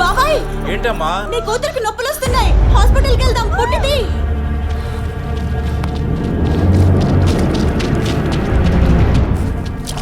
బాబాయ్! ఏంటమ్మా? నీ కూతురికి నొప్పులు వస్తున్నాయి. హాస్పిటల్కి వెళ్దాం. పుట్టిది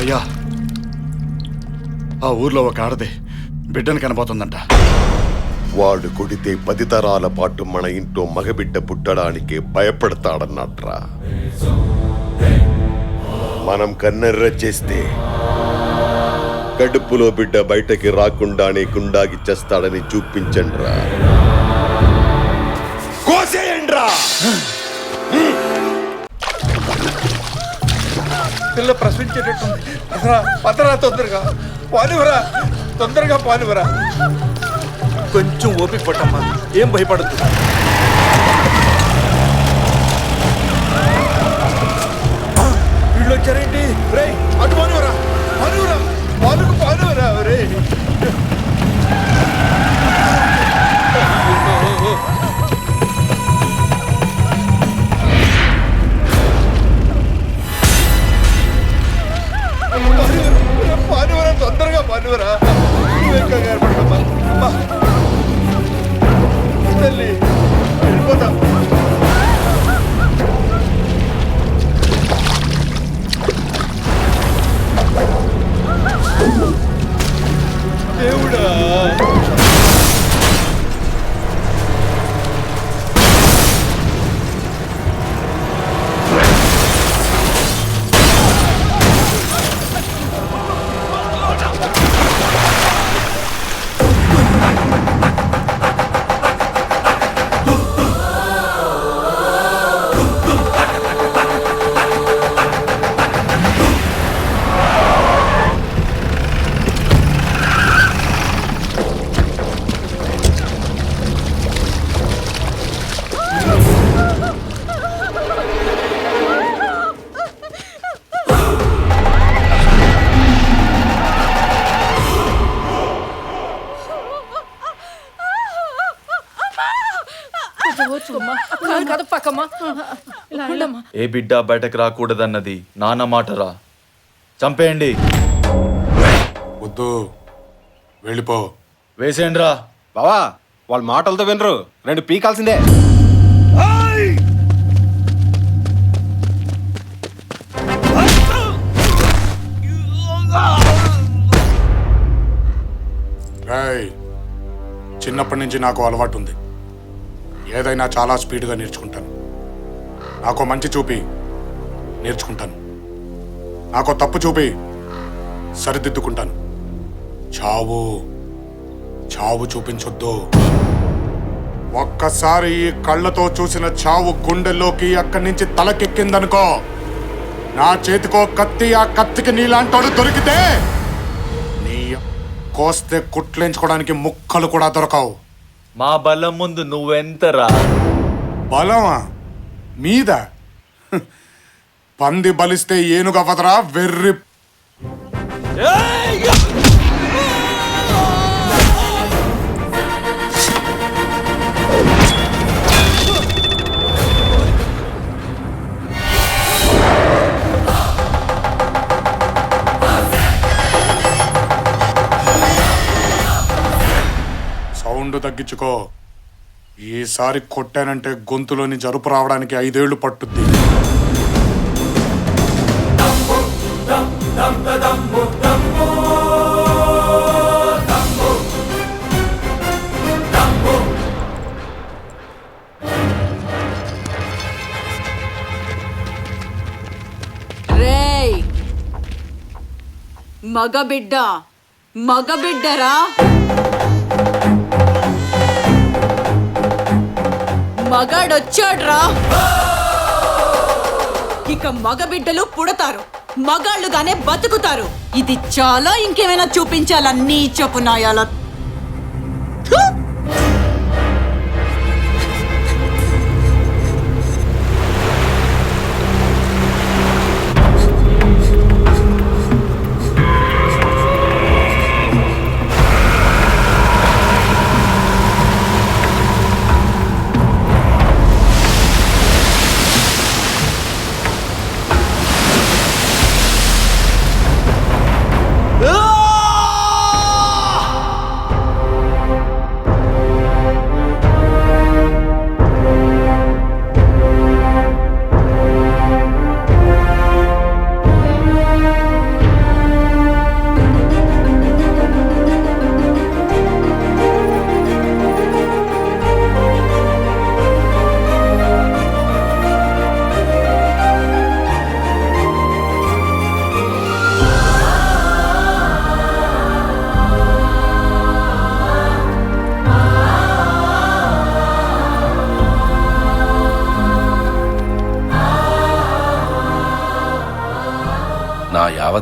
అయ్యా ఆ ఊర్లో ఒక ఆడది బిడ్డను కనబోతుందంట. వాడు కొడితే పది తరాల పాటు మన ఇంట్లో మగబిడ్డ పుట్టడానికి భయపడతాడన్నట్రా. మనం కన్నెర్ర చేస్తే కడుపులో బిడ్డ బయటకి రాకుండానే గుండాగి చేస్తాడని చూపించండ్రా. పిల్ల ప్రశ్నించేటట్టుంది. పదరా పదరా తొందరగా. పానివరా తొందరగా పానివరా కొంచెం ఓపిక పట్టమ్మా. ఏం భయపడద్దు. వీళ్ళు వచ్చారేంటి? రే అటు కాదు పక్కమ్మా. ఏ బిడ్డ బయటకు రాకూడదన్నది నాన్న మాటరా? చంపేయండి. వద్దు. వెళ్ళిపో. వేసేయండిరా. బావా వాళ్ళ మాటలతో వినరు. రెండు పీకాల్సిందే. రాయ్ చిన్నప్పటి నుంచి నాకు అలవాటు ఉంది. ఏదైనా చాలా స్పీడ్గా నేర్చుకుంటాను. నాకు మంచి చూపి నేర్చుకుంటాను. నాకు తప్పు చూపి సరిదిద్దుకుంటాను. చావు చావు చూపించొద్దు. ఒక్కసారి ఈ కళ్ళతో చూసిన చావు గుండెల్లోకి అక్కడి నుంచి తలకెక్కిందనుకో నా చేతికో కత్తి ఆ కత్తికి నీలాంటోడు దొరికితే నీ కోస్తే కుట్లేంచుకోవడానికి ముక్కలు కూడా దొరకవు. మా బలం ముందు నువ్వెంతరా? బలమా? మీద? హ్. పంది బలిస్తే ఏనుగవదరా వెర్రి సౌండ్ తగ్గించుకో. ఈసారి కొట్టానంటే గొంతులోని జరుపు రావడానికి ఐదేళ్ళు పట్టుద్ది. రేయ్ మగబిడ్డ మగబిడ్డరా? మగాడొచ్చాడ్రా. ఇక మగబిడ్డలు పుడతారు. మగాళ్ళుగానే బతుకుతారు. ఇది చాలా ఇంకేమైనా చూపించాలా నీ నాయాలా?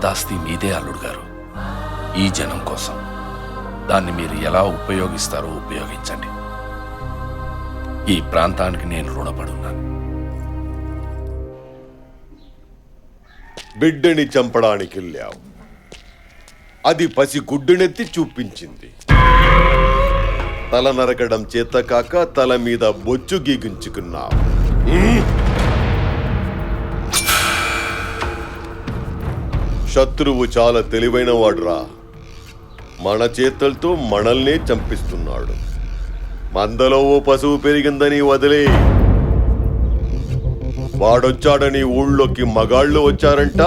నాయాల మీదే అల్లుడు గారు. ఈ జనం కోసం. దాన్ని మీరు ఎలా ఉపయోగిస్తారో ఉపయోగించండి. ఈ ప్రాంతానికి నేను రుణపడున్నాను. బిడ్డని చంపడానికి వెళ్ళావు అది పసి గుడ్డునెత్తి చూపించింది. తల నరకడం చేత కాక తల మీద బొచ్చు గీగించుకున్నావు శత్రువు చాలా తెలివైనవాడురా. మన చేతులతో మనల్నే చంపిస్తున్నాడు. మందలో ఓ పశువు పెరిగిందని వదిలే. వాడొచ్చాడని ఊళ్ళోకి మగాళ్ళు వచ్చారంట.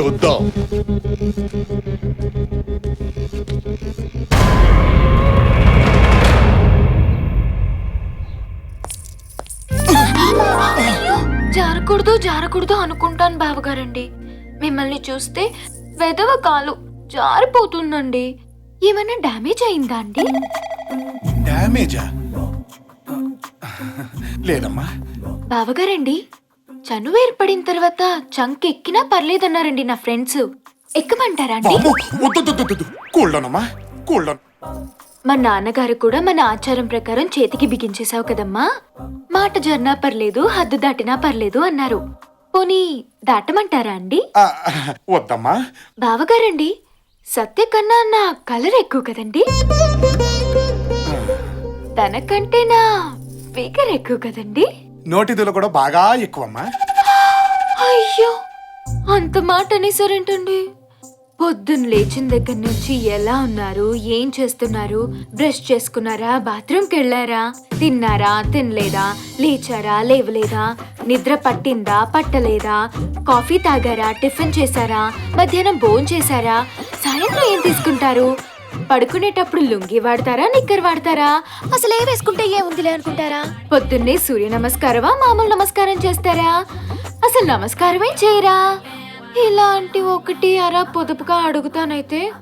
చూద్దాం. జారకూడదు జారకూడదు అనుకుంటాను బావగారండి. మిమ్మల్ని చూస్తే వెదవ కాలు జారిపోతుందండి. ఏమైనా డ్యామేజ్ అయిందా అండి? డ్యామేజా? లేదమ్మా. బావగారండి చనువు ఏర్పడిన తర్వాత చంక్ ఎక్కినా పర్లేదన్నారండి నా ఫ్రెండ్స్. ఎక్కమంటారా అండి? మా నాన్నగారు కూడా మన ఆచారం ప్రకారం చేతికి బిగించేశావు కదమ్మా. మాట జర్నా పర్లేదు హద్దు దాటినా పర్లేదు అన్నారు. పోనీ దాటమంటారా అండి? ఆ, వద్దమ్మా. బావగారండి సత్య కన్నా నా కలర్ ఎక్కువ కదండి? తనకంటే నా ఫిగర్ ఎక్కువ కదండి? నోటిదులు కూడా బాగా ఎక్కువమ్మా. అయ్యో అంత మాట అనేసారేంటండి పొద్దున్న లేచిన దగ్గర నుంచి ఎలా ఉన్నారు? ఏం చేస్తున్నారు? బ్రష్ చేసుకున్నారా? బాత్రూమ్కి వెళ్ళారా? తిన్నారా? తినలేదా? లేచారా? లేవలేదా? నిద్ర పట్టిందా? పట్టలేదా? కాఫీ తాగారా? టిఫిన్ చేశారా? మధ్యాహ్నం భోజనం చేశారా? సాయంత్రం ఏం తీసుకుంటారు? పడుకునేటప్పుడు లుంగి వాడతారా? నిక్కర్ వాడతారా? అసలు ఏ వేసుకుంటే ఏముందిలే అనుకుంటారా? పొద్దున్నే సూర్య నమస్కారమా? మామూలు నమస్కారం చేస్తారా? అసలు నమస్కారమే చేయరా? ఇలాంటి ఒకటి అరా పొదుపుగా అడుగుతానైతే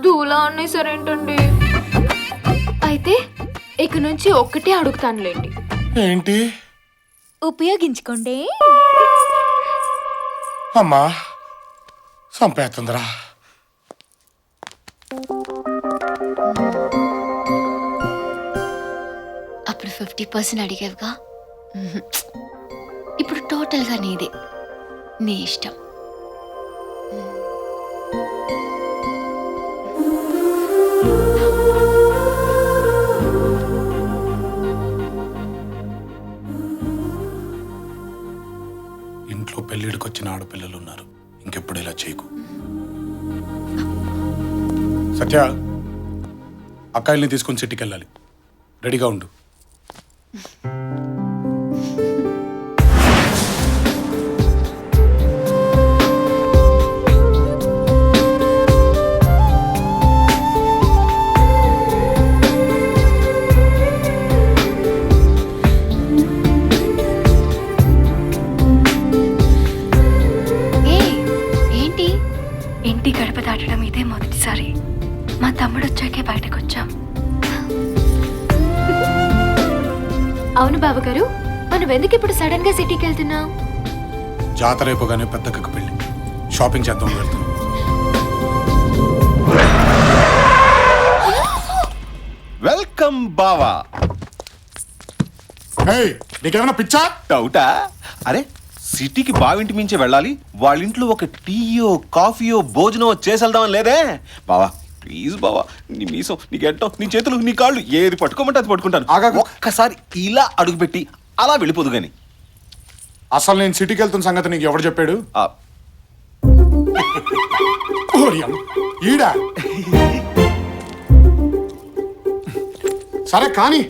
దూలా అనేసరేంటండి అయితే ఇక నుంచి ఒక్కటే అడుగుతానులేండి. ఏంటి? ఉపయోగించుకోండి. అమ్మా సంపేస్తుందిరా. అప్పుడు ఫిఫ్టీ పర్సెంట్ అడిగావుగా. ఇప్పుడు టోటల్గా నీదే. నీ ఇష్టం. వచ్చిన ఆడపిల్లలు ఉన్నారు. ఇంకెప్పుడు ఇలా చేయకు. సత్య అక్కాయిల్ని తీసుకొని సిటీకి వెళ్ళాలి రెడీగా ఉండు. ఇంటి గడప దాటడం ఇదే మొదటిసారి. మా తమ్ముడు వచ్చాకే బయటకు వచ్చాం అవును బాబు గారు మనం ఎందుకు ఇప్పుడు సడన్గా సిటీకి వెళ్తున్నాం జాతర అయిపోగానే పెద్దక్కకు పెళ్ళి. షాపింగ్ చేద్దాం వెళ్తున్నాం. వెల్కమ్ బావా. నీకేమైనా పిచ్చా? డౌటా? అరే సిటీకి బావింటి మించి వెళ్ళాలి. వాళ్ళ ఇంట్లో ఒక టీయో కాఫీయో భోజనమో చేసి వెళ్దామని లేదే. బావా ప్లీజ్ బావా నీ మీసం నీ గెట్టం నీ చేతులు నీ కాళ్ళు ఏది పట్టుకోమంటే అది పట్టుకుంటాను. ఒక్కసారి ఇలా అడుగుపెట్టి అలా వెళ్ళిపోదు గాని. అసలు నేను సిటీకి వెళ్తున్న సంగతి నీకు ఎవరు చెప్పాడు? ఈడా? సరే కానీ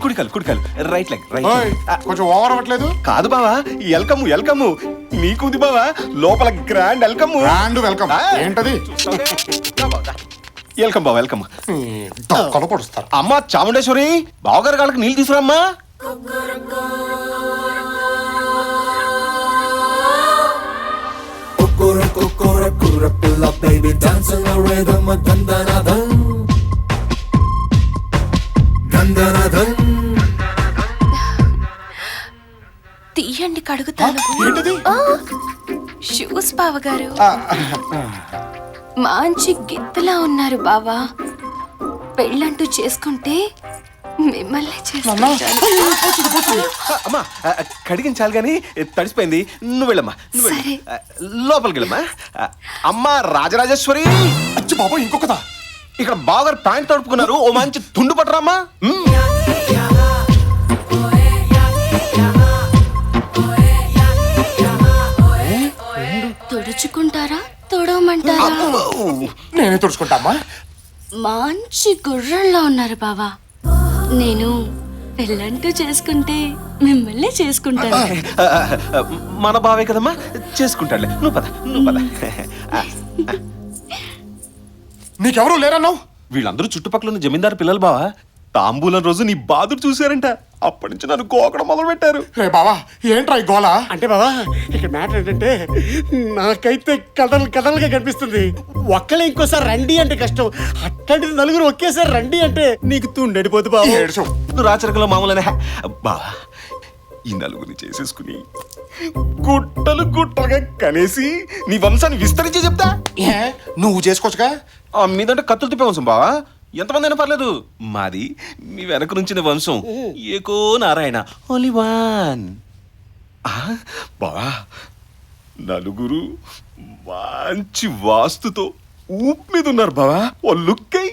కుడికాలు కుడికాలు రైట్ లెగ్ రైట్ ఓయ్, కొంచెం ఓవర్ అవ్వట్లేదు కాదు బావా ఎల్కమ్ ఎల్కమ్ నీకుంది బావా లోపల గ్రాండ్ వెల్కమ్ గ్రాండ్ వెల్కమ్ ఏంటది వెల్కమ్ బావా వెల్కమ్ పొడుస్తారు అమ్మా చాముండేశ్వరి బావగారు కాళ్ళకి నీళ్ళు తీసుకురామ్మా తీయండి కడుగుతాను ఏంటది? షూస్ బావగారు. మంచి గిత్తలా ఉన్నారు బావా. పెళ్ళంటూ చేసుకుంటే మిమ్మల్ని అమ్మా కడిగించాలి కానీ తడిసిపోయింది. నువ్వు వెళ్ళమ్మా నువ్వు లోపలికి వెళ్ళమ్మా. అమ్మా రాజరాజేశ్వరి. అచ్చి బాబు ఇంకొకదా. ఇక్కడ బాగా ప్యాంట్ తడుపుకున్నారు. ఓ మంచి తుండు పట్టరామ్మా. తుడుచుకుంటారా? తుడవమంటారా? నేనే తుడుచుకుంటామ్మా. మంచి గుర్రంలో ఉన్నారు బావా. నేను పెళ్ళంటూ చేసుకుంటే మిమ్మల్ని చేసుకుంటాను. మన బావే కదమ్మా? చేసుకుంటాడులే. నువ్వు పద నువ్వు పద. నీకెవరు లేరన్నావు? వీళ్ళందరూ చుట్టుపక్కల ఉన్న జమీందారు పిల్లలు బావా. తాంబూలం రోజు నీ బాధలు చూశారంట. అప్పటి నుంచి నన్ను గోకడం మొదలు పెట్టారు రే బావా ఏంట్రా ఈ గోల? అంటే బాబా ఇక్కడ మ్యాటర్ ఏంటంటే నాకైతే కథలు కథలుగా కనిపిస్తుంది. ఒక్కలే ఇంకోసారి రండి అంటే కష్టం. అట్లాంటిది నలుగురు ఒకేసారి రండి అంటే నీకు తుండడిపోతు బాబు ఏడ్చు. నువ్వు రాచరికలో మామూలనే. బావా ఈ నలుగురిని చేసేసుకుని గుట్టలు గుట్టలుగా కనేసి నీ వంశాన్ని విస్తరించి చెప్తా. ఏ నువ్వు చేసుకోవచ్చుగా? ఆ మీదంటే కత్తులు తిప్పే వంశం బావా. ఎంతమంది అయినా పర్లేదు. మాది మీ వెనక నుంచిన వంశం. ఏకో నారాయణ ఓన్లీ వన్ బావా నలుగురు మంచి వాస్తుతో ఊపు మీద ఉన్నారు బావా. ఓ లుక్ అయి